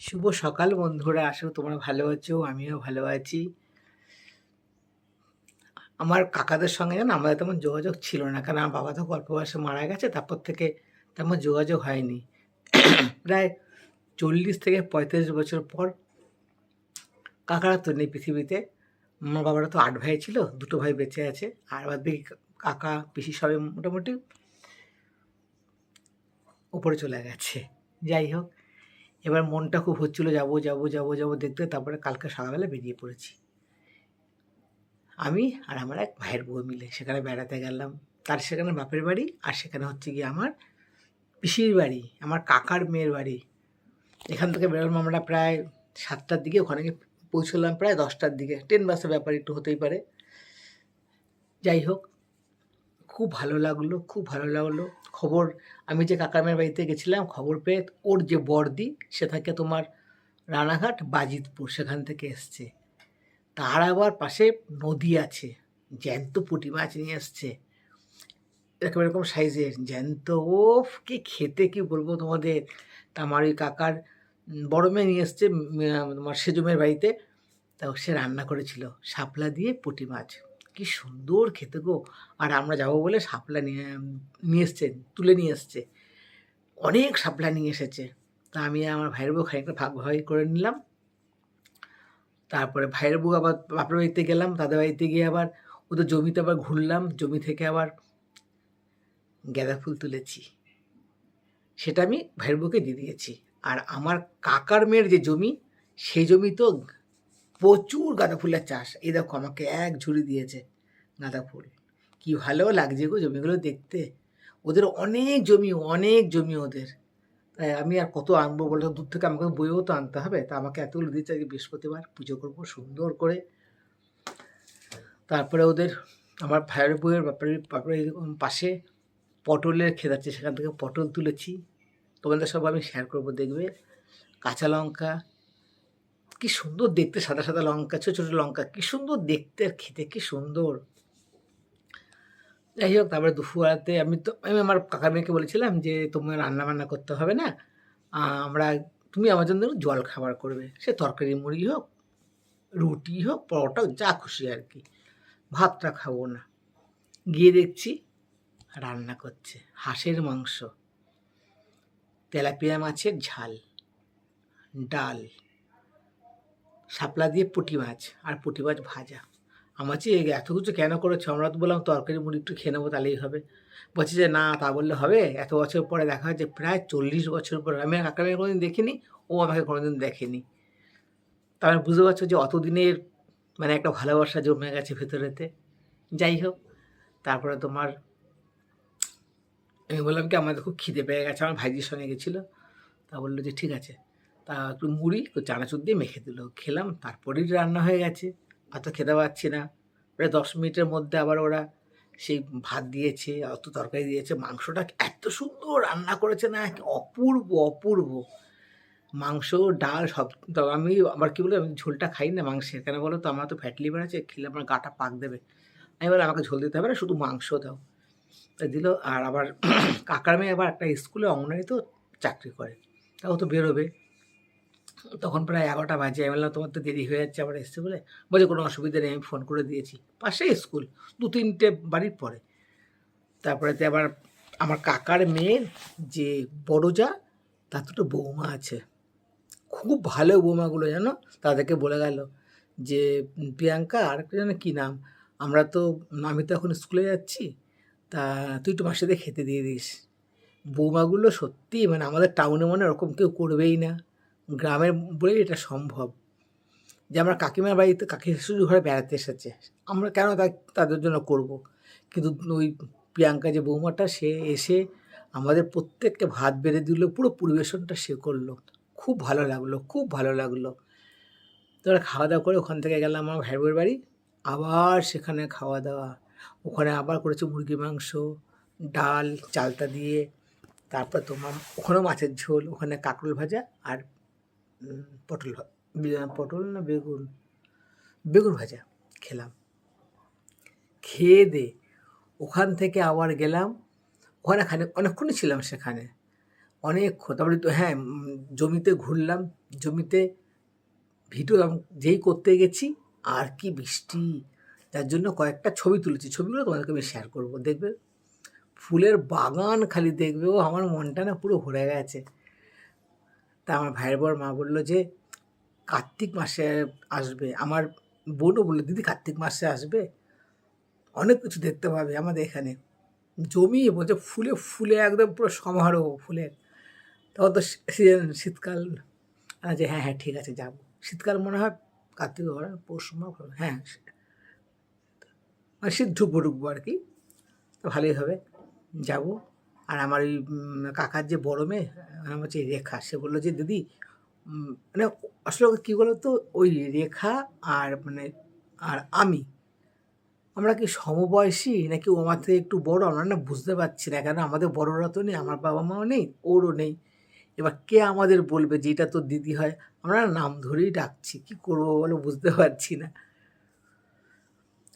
শুভ সকাল বন্ধুরা আসো তোমরা ভালো আছো, আমিও ভালো আছি। আমার কাকাদের সঙ্গে জানো, আমাদের তেমন যোগাযোগ ছিল না, কারণ আমার বাবা তো গল্প বয়সে মারা গেছে, তারপর থেকে তেমন যোগাযোগ হয়নি। প্রায় চল্লিশ থেকে পঁয়ত্রিশ বছর পর কাকারা তো নেই পৃথিবীতে, আমার বাবারা তো আট ভাই ছিল, দুটো ভাই বেঁচে আছে, আর বাদ বাকি কাকা, পিসি সবাই মোটামুটি উপরে চলে গেছে। যাই হোক এবার মনটা খুব হচ্ছিল, যাব যাব যাব যাব দেখতে। তারপরে কালকে সকালবেলা বেরিয়ে পড়েছি। আমি আর আমার এক ভাইয়ের বউ মিলে সেখানে বেড়াতে গেলাম। তার সেখানে বাপের বাড়ি আর সেখানে হচ্ছে গিয়ে আমার পিসির বাড়ি, আমার কাকার মেয়ের বাড়ি। এখান থেকে বেরোলাম আমরা প্রায় সাতটার দিকে, ওখানে গিয়ে পৌঁছলাম প্রায় দশটার দিকে। ট্রেন, বাসের ব্যাপার একটু হতেই পারে। যাই হোক, খুব ভালো লাগল, খুব ভালো লাগল। খবর আমি যে কাকার মেয়ের বাড়িতে গেছিলাম, খবর পেয়ে ওর যে বর্দি, সে থাকে তোমার রানাঘাট বাজিতপুর, সেখান থেকে এসছে। তার আবার পাশে নদী আছে, জ্যান্ত পুঁটি মাছ নিয়ে এসছে। এরকম এরকম সাইজের, জ্যান্ত ও কি খেতে, কি বলব তোমাদের? তা আমার ওই কাকার বড় মেয়ে নিয়ে এসছে তোমার সেজুমের বাড়িতে। তা সে রান্না করেছিল, শাপলা দিয়ে পুঁটি মাছ। কি সুন্দর খেতে গো। আর আমরা যাব বলে শাপলা নিয়ে নিয়ে এসছে, তুলে নিয়ে এসছে। অনেক শাপলা নিয়ে এসেছে। তা আমি আমার ভাইয়ের বউ খানিকটা ভাগ ভাগ করে নিলাম। তারপরে ভাইয়ের বউ আবার বাপের বাড়িতে গেলাম তাদের বাড়িতে গিয়ে আবার ওদের জমিতে আবার ঘুরলাম, জমি থেকে আবার গাঁদা ফুল তুলেছি। সেটা আমি ভাইয়ের বউকে দিয়ে দিয়েছি। আর আমার কাকার মেয়ের যে জমি, সেই জমি তো প্রচুর গাঁদা ফুলের চাষ। এই দেখো আমাকে এক ঝুড়ি দিয়েছে গাঁদা ফুল কি ভালো লাগছে গো জমিগুলো দেখতে। ওদের অনেক জমি অনেক জমি ওদের। তাই আমি আর কত আনব বলে দূর থেকে আমাকে বইও তো আনতে হবে। তা আমাকে এতগুলো দিয়েছে আজকে বৃহস্পতিবার। পুজো করব সুন্দর করে। তারপরে ওদের আমার ভাইয়ের বইয়ের ব্যাপারে ব্যাপারে পাশে পটলের ক্ষেত আছে, সেখান থেকে পটল তুলেছি। তোমাদের সব আমি শেয়ার করব দেখবে। কাঁচা লঙ্কা কি সুন্দর দেখতে সাদা সাদা লঙ্কা ছোটো ছোটো লঙ্কা কি সুন্দর দেখতে আর খেতে কি সুন্দর। যাই হোক তারপরে দুপুরবেলাতে আমি তো আমি আমার কাকা মেয়েকে বলেছিলাম যে তোমার রান্না বান্না করতে হবে না? আমরা তুমি আমার জন্য জল খাবার করবে। সে তরকারি মুড়ি হোক রুটি হোক পরোটা হোক, যা খুশি আর কি। ভাতটা খাব না। গিয়ে দেখছি রান্না করছে হাঁসের মাংস তেলাপিয়া মাছের ঝাল ডাল। শাপলা দিয়ে পুঁটি মাছ আর পুঁটি মাছ ভাজা। আমার চেয়ে এত কিছু কেন করেছ? আমরা তো বললাম তরকারি মুড়ি একটু খেয়ে নেব, তাহলেই হবে। বলছি যে না, তা বললে হবে। এত বছর পরে দেখা যাচ্ছে প্রায় চল্লিশ বছর পরে আমি কাকা কোনোদিন দেখিনি, ও আমাকে কোনোদিন দেখেনি। তার মানে বুঝতে পারছ যে অতদিনের মানে একটা ভালোবাসা জমে গেছে ভেতরেতে। যাই হোক, তারপরে তোমার আমি বললাম কি আমাদের খুব খিদে পেয়ে গেছে, আমার ভাইজির সঙ্গে গেছিল। তা বলল যে ঠিক আছে। তা একটু মুড়ি, একটু চানাচুর দিয়ে মেখে দিল। খেলাম, তারপরেই রান্না হয়ে গেছে। অত খেতে পারছি না। প্রায় দশ মিনিটের মধ্যে আবার ওরা সেই ভাত দিয়েছে, অত তরকারি দিয়েছে। মাংসটা এত সুন্দর রান্না করেছে না অপূর্ব অপূর্ব। মাংস, ডাল সব, তো আমি আবার কী বলে, আমি ঝোলটা খাই না মাংসের। কেন বলো তো, আমার তো ফ্যাট লিভার আছে, খেলে আমার গাটা পাক দেবে। আমি বলে আমাকে ঝোল দিতে হবে না, শুধু মাংস দাও। দিল, আর আবার কাকার মেয়ে আবার একটা স্কুলে অঙ্গনারী তো চাকরি করে। তাও তো বেরোবে। তখন প্রায় এগারোটা বাজে। আমি বললাম, তোমার তো দেরি হয়ে যাচ্ছে, আবার এসছে বলে? বলছে কোনো অসুবিধা নেই, আমি ফোন করে দিয়েছি। পাশে স্কুল, দু তিনটে বাড়ির পরে। তারপরে তো আবার আমার কাকার মেয়ের যে বড় যা তার দুটো বৌমা আছে। খুব ভালো বৌমাগুলো, জানো? তাদেরকে বলে গেল যে, প্রিয়াঙ্কা আর একটা যেন কী নাম? আমরা তো, আমি তো এখন স্কুলে যাচ্ছি, তা তুই একটু মাসে দিয়ে খেতে দিয়ে দিস। বৌমাগুলো সত্যি মানে আমাদের টাউনে মনে ওরকম কেউ করবেই না। গ্রামের বলে এটা সম্ভব। যে আমরা কাকিমার বাড়িতে কাকি শাশুড়ি ঘরে বেড়াতে এসেছে। আমরা কেন তা- তাদের জন্য করব। কিন্তু ওই প্রিয়াঙ্কা যে বৌমাটা, সে এসে আমাদের প্রত্যেককে ভাত বেড়ে দিল, পুরো পরিবেশনটা সে করল। খুব ভালো লাগল, খুব ভালো লাগল। তো খাওয়া দাওয়া করে ওখান থেকে গেলাম আমার ভাই বোনের বাড়ি। আবার সেখানে খাওয়া দাওয়া ওখানে আবার করেছে মুরগি মাংস, ডাল চালতা দিয়ে। তারপর তোমার, ওখানেও মাছের ঝোল, ওখানে কাঁকরোল ভাজা আর পটল পটল না বেগুন? বেগুন ভাজা খেলাম। খেয়ে দে, ওখান থেকে আবার গেলাম। ওখানে খানে, অনেকক্ষণই ছিলাম সেখানে। অনেকক্ষণ তারপরে তো হ্যাঁ জমিতে ঘুরলাম। জমিতে ভিডিও যেই করতে গেছি, আর কি বৃষ্টি। যার জন্য কয়েকটা ছবি তুলেছি। ছবিগুলো তোমাদেরকে আমি শেয়ার করব। দেখবে, ফুলের বাগান খালি দেখবে। ও, আমার মনটা না পুরো ভরে গেছে। তা আমার ভাইয়ের বর মা বলল যে কার্তিক মাসে আসবে। আমার বোনও বলল দিদি কার্তিক মাসে আসবে? অনেক কিছু দেখতে পাবে আমাদের এখানে। জমি বলছে ফুলে ফুলে একদম পুরো সমারোহ ফুলের তখন তো সিজন শীতকাল। যে হ্যাঁ হ্যাঁ ঠিক আছে যাব। শীতকাল মনে হয় কার্তিক ওরা পৌষ মাস, হ্যাঁ মানে শীত ঢুকবো ঢুকবো আর কি। তো ভালোই হবে যাব। আর আমার ওই কাকার যে বড় মেয়ে, নাম হচ্ছে রেখা, সে বলল যে, দিদি মানে আসলে কী বলো তো ওই রেখা আর মানে আর আমি, আমরা কি সমবয়সী নাকি ও আমার থেকে একটু বড়? আমরা না বুঝতে পারছি না কেন, আমাদের বড়রা তো নেই, আমার বাবা মাও নেই, ওরও নেই। এবার কে আমাদের বলবে যে, এটা তোর দিদি হয়? আমরা নাম ধরেই ডাকছি, কি করব বলো বুঝতে পারছি না।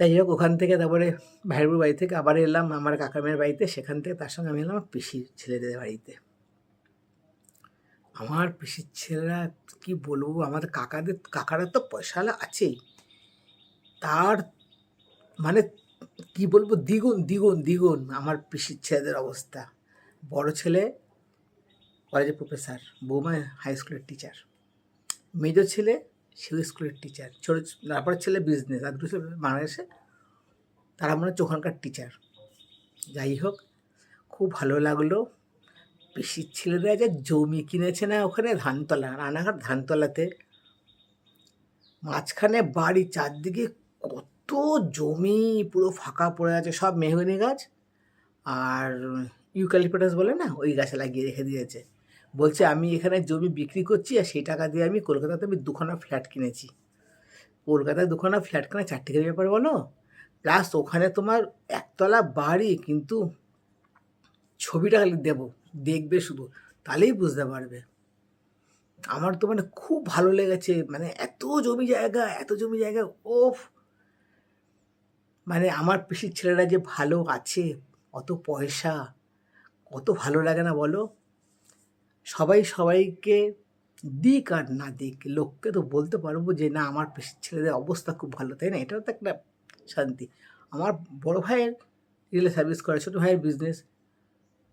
যাই হোক, ওখান থেকে তারপরে ভাইয়ের বাড়ি থেকে আবার এলাম, আমার কাকা মেয়ের বাড়িতে। সেখান থেকে তার সঙ্গে আমি এলাম আমার পিসির ছেলেদের বাড়িতে। আমার পিসির ছেলেরা কি বলব, আমাদের কাকাদের, কাকারা তো পয়সাওয়ালা আছেই। তার মানে কি বলব, দ্বিগুণ দ্বিগুণ দ্বিগুণ আমার পিসির ছেলেদের অবস্থা। বড় ছেলে কলেজের প্রফেসর বৌমা হাই স্কুলের টিচার মেজর ছেলে সেও স্কুলের টিচার ছোটো তারপরে ছেলে বিজনেস আর দুটো ছেলে বাংলাদেশে, তারা মনে হচ্ছে ওখানকার টিচার যাই হোক, খুব ভালো লাগল। পিসির ছেলেরা যে জমি কিনেছে না ওখানে ধানতলা রানাঘাট ধানতলাতে। মাঝখানে বাড়ি, চারদিকে কত জমি পুরো ফাঁকা পড়ে আছে, সব মেহগনি গাছ। আর ইউক্যালিপটাস বলে না, ওই গাছে লাগিয়ে রেখে দিয়েছে। বলছে, আমি এখানে জমি বিক্রি করছি আর সেই টাকা দিয়ে আমি কলকাতাতে আমি দুখানা ফ্ল্যাট কিনেছি। কলকাতায় দুখানা ফ্ল্যাট কেনা চার টাকার ব্যাপার বলো। প্লাস ওখানে তোমার একতলা বাড়ি, কিন্তু ছবিটা খালি দেবো, দেখবে শুধু, তাহলেই বুঝতে পারবে। আমার তো মানে খুব ভালো লেগেছে মানে এত জমি জায়গা, এত জমি জায়গা, ওফ! মানে আমার পিসির ছেলেরা যে ভালো আছে, অত পয়সা, কত ভালো লাগে না বলো। সবাই সবাইকে দিক আর না দিক, লোককে তো বলতে পারব যে, না, আমার ছেলেদের অবস্থা খুব ভালো। তাই না? এটাও তো একটা শান্তি। আমার বড় ভাইয়ের রিলে সার্ভিস করে, ছোটো ভাইয়ের বিজনেস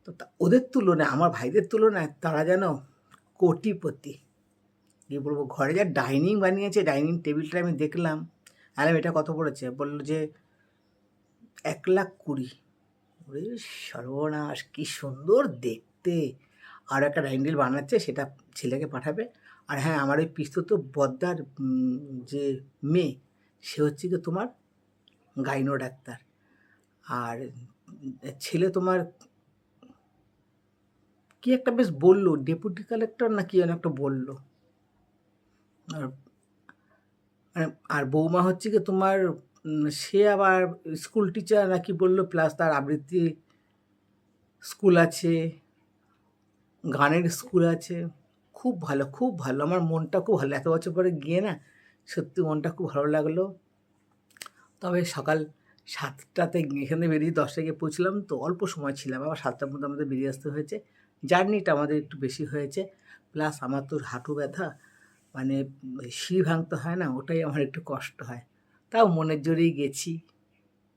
তো ওদের তুলনায়, আমার ভাইদের তুলনায় তারা যেন কোটিপতি। কী বলব, ঘরে যা ডাইনিং বানিয়েছে, ডাইনিং টেবিলটা আমি দেখলাম, আলাম এটা কত পড়েছে? বলল যে, এক লাখ কুড়ি। সর্বনাশ, কী সুন্দর দেখতে। আর একটা ডাইনিং বানাচ্ছে, সেটা ছেলেকে পাঠাবে। আর হ্যাঁ আমার ওই পিস্তো বদ্দার যে মেয়ে, সে হচ্ছে কি তোমার গাইনো ডাক্তার। আর ছেলে তোমার কি একটা বেশ বলল ডেপুটি কালেক্টর না কি যেন একটা বলল। আর মানে আর বৌমা হচ্ছে কি তোমার সে আবার স্কুল টিচার নাকি বলল প্লাস তার আবৃত্তি স্কুল আছে। গানের স্কুল আছে। খুব ভালো খুব ভালো। আমার মনটা খুব ভালো। এত বছর পরে গিয়ে না সত্যি মনটা খুব ভালো লাগল। তবে সকাল সাতটাতে এখানে বেরিয়ে দশটায় গিয়ে পৌঁছলাম। তো অল্প সময় ছিলাম। আবার সাতটার মধ্যে আমাদের বেরিয়ে আসতে হয়েছে। জার্নিটা আমাদের একটু বেশি হয়েছে। প্লাস আমার তো হাঁটু ব্যথা। মানে শির ভাঙতে হয় না, ওটাই আমার একটু কষ্ট হয়। তাও মনের জোরেই গেছি।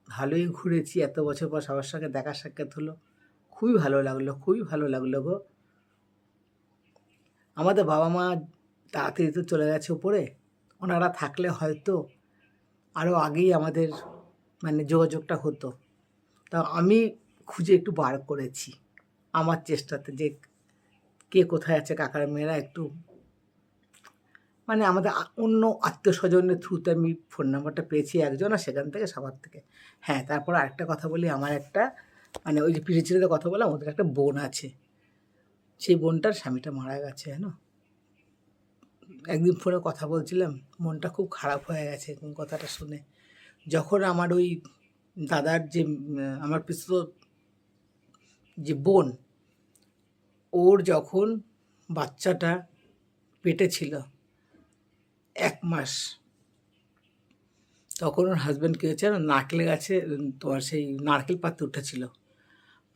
ভালোই ঘুরেছি। এত বছর পর সবার সঙ্গে দেখা সাক্ষাৎ হলো। খুবই ভালো লাগল, খুবই ভালো লাগল গো। আমাদের বাবা মা তাড়াতাড়ি তো চলে গেছে উপরে। ওনারা থাকলে হয়তো আরও আগেই আমাদের মানে যোগাযোগটা হতো। তা আমি খুঁজে একটু বার করেছি আমার চেষ্টাতে যে কে কোথায় আছে, কাকার মেয়েরা একটু মানে আমাদের অন্য আত্মীয় স্বজনের থ্রুতে আমি ফোন নাম্বারটা পেয়েছি একজন আর সেখান থেকে সবার থেকে। হ্যাঁ তারপর আরেকটা কথা বলি, আমার একটা মানে ওই যে পিড়ি ছেলেদের কথা বললাম, ওদের একটা বোন আছে। সেই বোনটার স্বামীটা মারা গেছে, জানো একদিন ফোনে কথা বলছিলাম, মনটা খুব খারাপ হয়ে গেছে কথাটা শুনে যখন আমার ওই দাদার যে আমার পিছু যে বোন, ওর যখন বাচ্চাটা পেটে ছিল এক মাস, তখন ওর হাজব্যান্ড কী হয়েছে? নারকেল গাছে তোমার সেই নারকেল পাতা উঠেছিল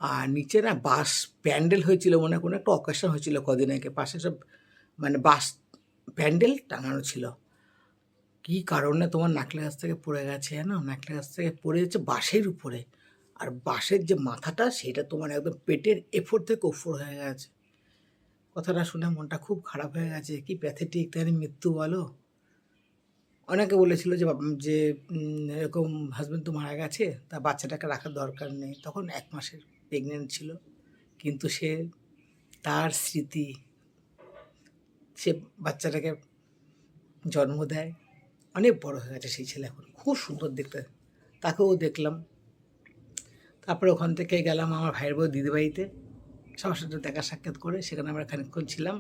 আর নিচে না বাস প্যান্ডেল হয়েছিল মনে কোনো একটা অকেশন হয়েছিল কদিন আগে। পাশে সব মানে বাস প্যান্ডেল টাঙানো ছিল। কী কারণে তোমার নাকলে গাছ থেকে পড়ে গেছে জানো? নাকলে গাছ থেকে পড়ে যাচ্ছে বাঁশের উপরে। আর বাঁশের যে মাথাটা, সেটা তোমার একদম পেটের এফোর থেকে ওফোর হয়ে গেছে। কথাটা শুনে মনটা খুব খারাপ হয়ে গেছে। কি প্যাথেটিক তাই মৃত্যু বলো? অনেকে বলেছিল যে যে এরকম হাজব্যান্ড তো মারা গেছে, তা বাচ্চাটাকে রাখার দরকার নেই। তখন এক মাসের প্রেগনেন্ট ছিল, কিন্তু সে তার স্মৃতি, সে বাচ্চাটাকে জন্ম দেয়। অনেক বড় হয়ে গেছে সেই ছেলে এখন, খুব সুন্দর দেখতে। তাকেও দেখলাম। তারপরে ওখান থেকে গেলাম আমার ভাইয়ের বউ দিদিবাড়িতে সবার সাথে দেখা সাক্ষাৎ করে সেখানে আমরা খানিকক্ষণ ছিলাম।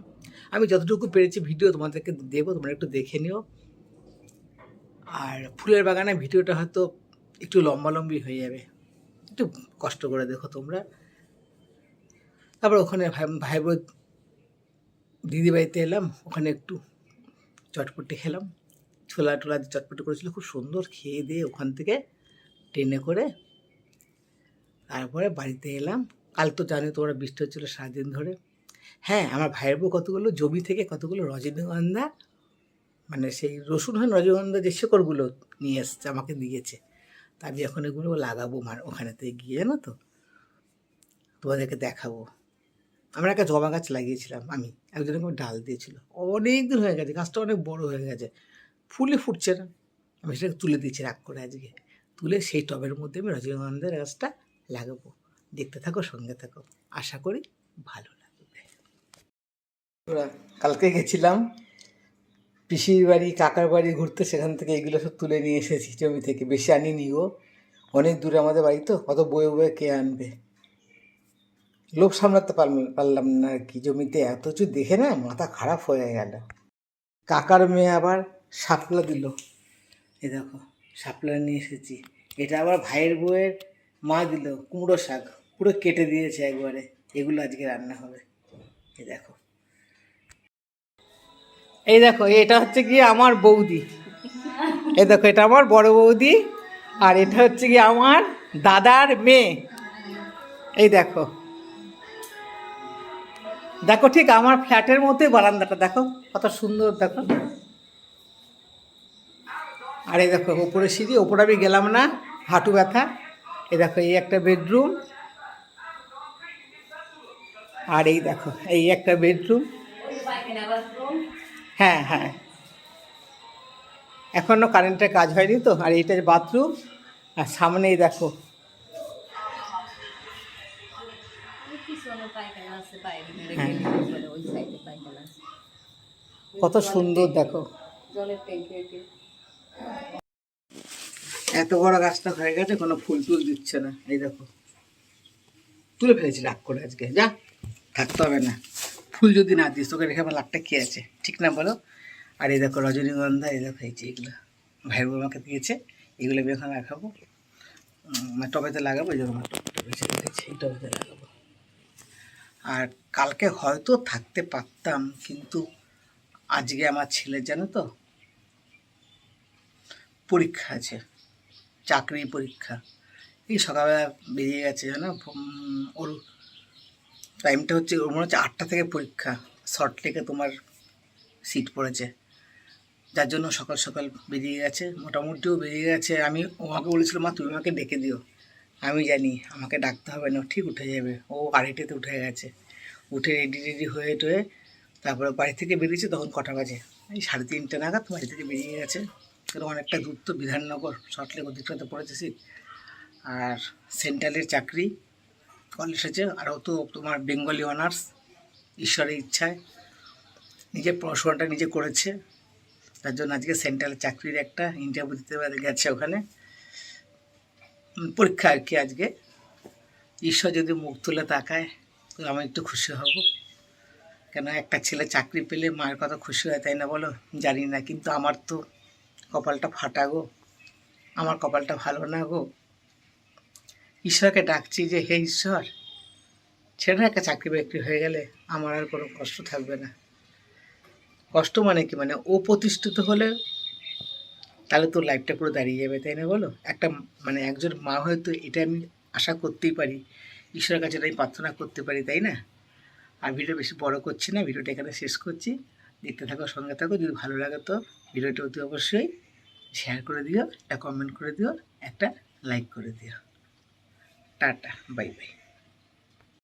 আমি যতটুকু পেরেছি ভিডিও তোমাদেরকে দেবো, তোমরা একটু দেখে নিও। আর ফুলের বাগানে ভিডিওটা হয়তো একটু লম্বালম্বি হয়ে যাবে। একটু কষ্ট করে দেখো তোমরা। তারপর ওখানে ভাই বোন দিদি বাড়িতে এলাম, ওখানে একটু চটপটি খেলাম। ছোলা টোলা চটপটি করেছিল, খুব সুন্দর খেয়ে দিয়ে ওখান থেকে ট্রেনে করে তারপরে বাড়িতে এলাম। কাল তো জানি তোমরা, বৃষ্টি হচ্ছিল সারাদিন ধরে। হ্যাঁ আমার ভাইয়ের বউ কতগুলো, জমি থেকে কতগুলো রজনীগন্ধা মানে সেই রসুন হয় রজনীগন্ধা যে শেকড়গুলো নিয়ে এসছে, আমাকে দিয়েছে। তা আমি এখন এগুলো লাগাবো মানে ওখানেতে গিয়ে, জানো তো? তোমাদেরকে দেখাবো। আমরা একটা জবা গাছ লাগিয়েছিলাম, আমি। একজন ডাল দিয়েছিল। অনেক দিন হয়ে গেছে, গাছটা অনেক বড় হয়ে গেছে। ফুলে ফুটছে না। আমি সেটাকে তুলে দিয়েছি রাগ করে আজকে। তুলে সেই টবের মধ্যে আমি রজনীগন্ধার গাছটা লাগাবো। দেখতে থাকো, সঙ্গে থাকো। আশা করি ভালো লাগবে। কালকে গেছিলাম পিসির বাড়ি, কাকার বাড়ি ঘুরতে সেখান থেকে এগুলো সব তুলে নিয়ে এসেছি জমি থেকে। বেশি আনিনি গো। অনেক দূরে আমাদের বাড়ি তো, অত বয়ে বয়ে কে আনবে? লোভ সামলাতে পারলাম না আর কি। জমিতে এত কিছু দেখে না মাথা খারাপ হয়ে গেল। কাকার মেয়ে আবার শাপলা দিল। এ দেখো, শাপলা নিয়ে এসেছি। এটা আবার ভাইয়ের বউয়ের মা দিল, কুমড়ো শাক। পুরো কেটে দিয়েছে একবারে। এগুলো আজকে রান্না হবে। এ দেখো। এই দেখো, এটা হচ্ছে গিয়ে আমার বৌদি। এই দেখো, এটা আমার বড় বৌদি আর এটা হচ্ছে কি আমার দাদার মেয়ে। এই দেখো। দেখো, ঠিক আমার ফ্ল্যাটের মতোই বারান্দাটা, দেখো, কত সুন্দর, দেখো। আর এই দেখো, ওপরে সিঁড়ি, ওপরে আমি গেলাম না, হাঁটু ব্যথা। এই দেখো, এই একটা বেডরুম। আর এই দেখো, এই একটা বেডরুম। হ্যাঁ হ্যাঁ। এখনও কারেন্টের কাজ হয়নি তো আর এইটা বাথরুম আর সামনেই দেখো। হ্যাঁ। কত সুন্দর দেখো। এত বড় গাছটা হয়ে গেছে কোনো ফুল টুল দিচ্ছে না। এই দেখো। তুলে ফেলেছি রাগ করে আজকে। যা থাকতে হবে না। ফুল যদি না দিস তোকে রেখে আমার লাভটা কী আছে? ঠিক না বলো? আর এই দেখো রজনীগন্ধা এই দেখো এই এগুলো। বউ আমাকে দিয়েছে এগুলো আমি এখন রাখাবো উম, মানে টবেতে লাগাবো এই জন্য আমার বেছে রেখেছি এই টবেতে লাগাবো। আর কালকে হয়তো থাকতে পারতাম কিন্তু আজকে আমার ছেলের জানো তো পরীক্ষা আছে চাকরি পরীক্ষা। এই সকালবেলা বেরিয়ে গেছে জানো ওর টাইমটা হচ্ছে ওর মনে হচ্ছে আটটা থেকে পরীক্ষা, শর্ট লেগে তোমার সিট পড়েছে। যার জন্য সকাল সকাল বেরিয়ে গেছে, মোটামুটিও বেরিয়ে গেছে। আমি ও আমাকে বলেছিল মা, তুমি আমাকে ডেকে দিও। আমি জানি, আমাকে ডাকতে হবে না, ঠিক উঠে যাবে। ও গাড়িটিতে উঠে গেছে। উঠে রেডি রেডি হয়ে টয়ে তারপরে বাড়ি থেকে বেরিয়েছে, তখন কটা বাজে? এই সাড়ে তিনটে নাগাদ বাড়ি থেকে বেরিয়ে গেছে। কারণ অনেকটা দূর তো বিধাননগর শর্টলেক ওদিকটাতে পড়েছে সিট আর সেন্ট্রালের চাকরি কল এসেছে। আর ও তো তোমার বেঙ্গলি অনার্স ঈশ্বরের ইচ্ছায়। নিজে পড়াশোনাটা নিজে করেছে। তার জন্য আজকে সেন্ট্রালের চাকরির একটা ইন্টারভিউ দিতে গেছে ওখানে। পরীক্ষা আর কি আজকে। ঈশ্বর যদি মুখ তুলে তাকায় তো আমি একটু খুশি হব। কেন একটা ছেলে চাকরি পেলে মায়ের কথা খুশি হয়, তাই না বলো? জানি না, কিন্তু আমার তো কপালটা ফাটা গো। আমার কপালটা ভালো না গো। ঈশ্বরকে ডাকছি যে, হে ঈশ্বর ছেলে একটা চাকরি বাকরি হয়ে গেলে আমার আর কোনো কষ্ট থাকবে না। কষ্ট মানে কি? মানে ও প্রতিষ্ঠিত হলে তাহলে তোর লাইফটা পুরো দাঁড়িয়ে যাবে, তাই না বলো? একটা মানে একজন মা হয়তো এটা আমি আশা করতেই পারি, ঈশ্বরের কাছে আমি প্রার্থনা করতে পারি, তাই না? আর ভিডিও বেশি বড় করছি না, ভিডিওটা এখানে শেষ করছি। দেখতে থাকো, সঙ্গে থাকো, যদি ভালো লাগে তো ভিডিওটা অতি অবশ্যই শেয়ার করে দিও, একটা কমেন্ট করে দিও, একটা লাইক করে দিও। Bye bye.